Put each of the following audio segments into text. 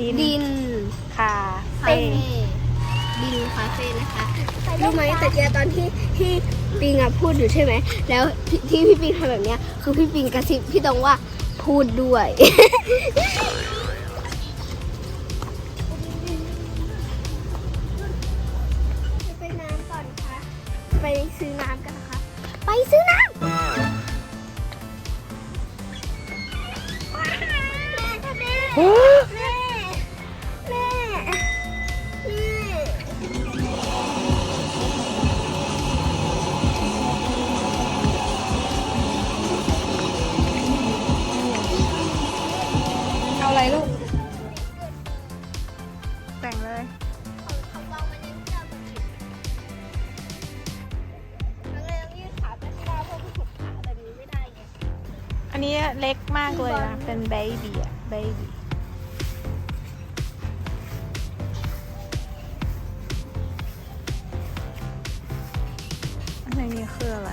ดินดินคาคาเฟ่เฟ่ดินคาเฟ่นะคะรู้ไหมแต่เกียตอนที่ที่ปิงอะพูดอยู่ใช่ไหมแล้วที่ที่พี่ปิงทำแบบเนี้ยคือพี่ปิงกระซิบพี่ตรงว่าพูดด้วยไปน้ำก่อนค่ะ ไปซื้อน้ำกันนะคะ ไปซื้อน้ำ นนี้เล็กมากเลยนะเป็นเบบี้อะเบบี้อันนี้คืออะไร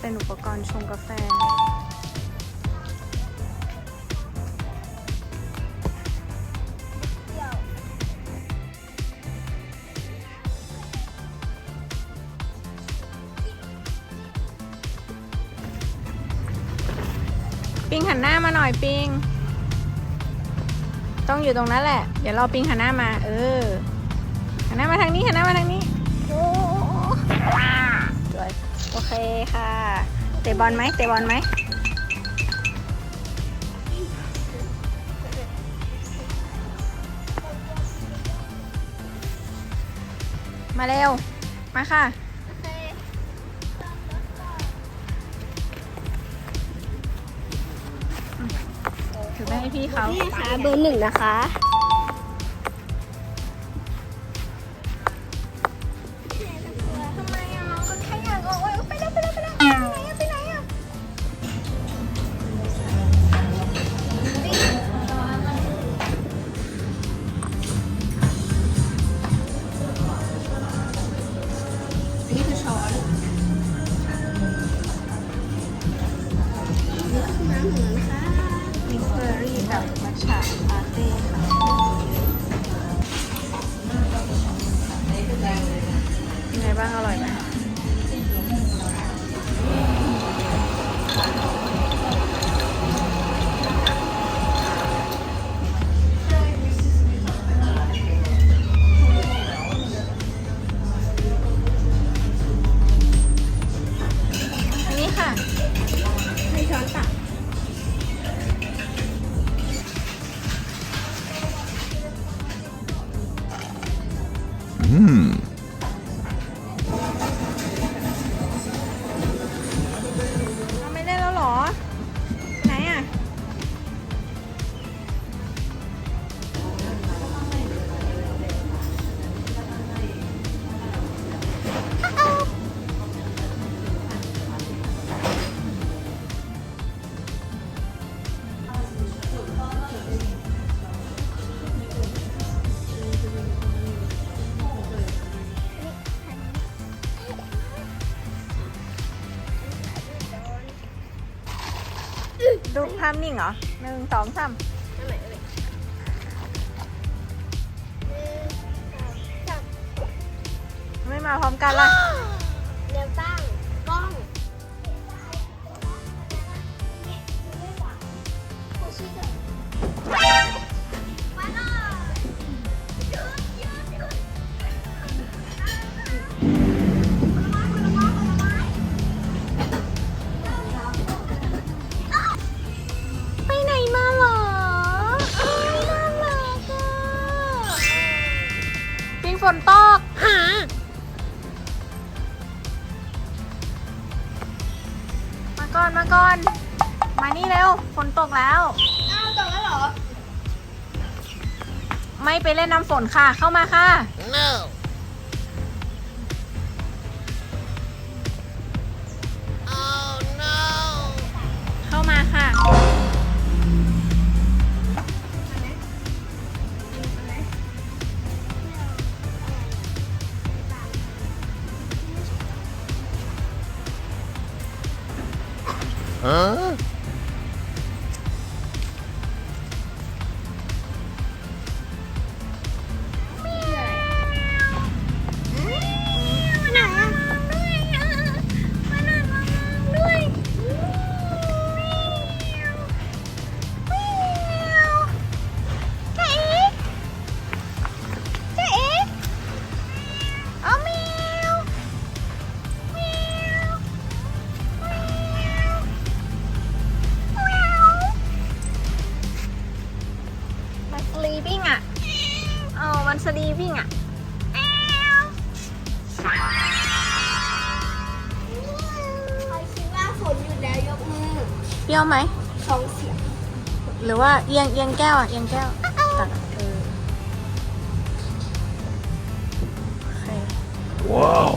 เป็นอุปกรณ์ชงกาแฟ ปิงหันหน้ามาหน่อยปิง ต้องอยู่ตรงนั้นแหละ เดี๋ยวรอปิงหันหน้ามา เออ หันหน้ามาทางนี้หันหน้ามาทางนี้โอ้สวยโอเคค่ะ เตะบอลไหมเตะบอลไหมมาเร็ว มาค่ะ พี่เขานี่นะคะเบอร์หนึ่งนะคะ บ้างอร่อยไหม ดูภาพนิ่งเหรอหนึ่งสองสามไหนเอ่ยจับไม่มาพร้อมกันล่ะ ก่อนมาก่อน มานี่เร็ว ฝนตกแล้ว อ้าวจบแล้วเหรอ ไม่ไปเล่นน้ำฝนค่ะ เข้ามาค่ะ no Huh? อ๋อมันสลีปิ้งอะแมวใครคิดว่าฝนหยุดแล้วยกมือเปรี้ยวไหม สองเสียงหรือว่าเอียงเอียงแก้วอะเอียงแก้วตักเออโอเค Wow.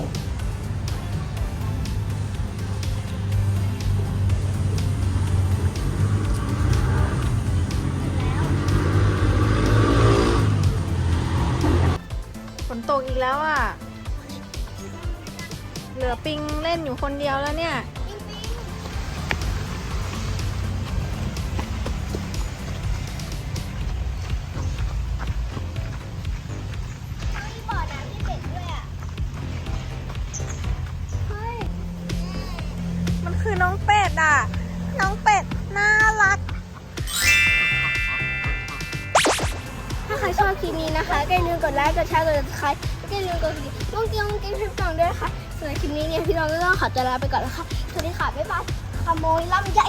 อปิงเล่นอยู่คนเดียวแล้วเนี่ยมีบ่อน้ำที่เป็ดด้วยอะเฮ้ยมันคือน้องเป็ดอะ น้องเป็ด น่ารัก ถ้าใครชอบคลิปนี้นะคะก็อย่าลืมกดไลค์ กดแชร์ กด subscribe แล้วก็ อย่าลืมกดกระดิ่งมุ้งกิ้งมุ้งกิ้งให้พี่อนด้วยค่ะสำหรับคลิปนี้เนี่ยพี่น้องก็ต้องขอตัวลาไปก่อนแล้วค่ะสวัสดีค่ะบ๊ายบายขโมยลำใหญ่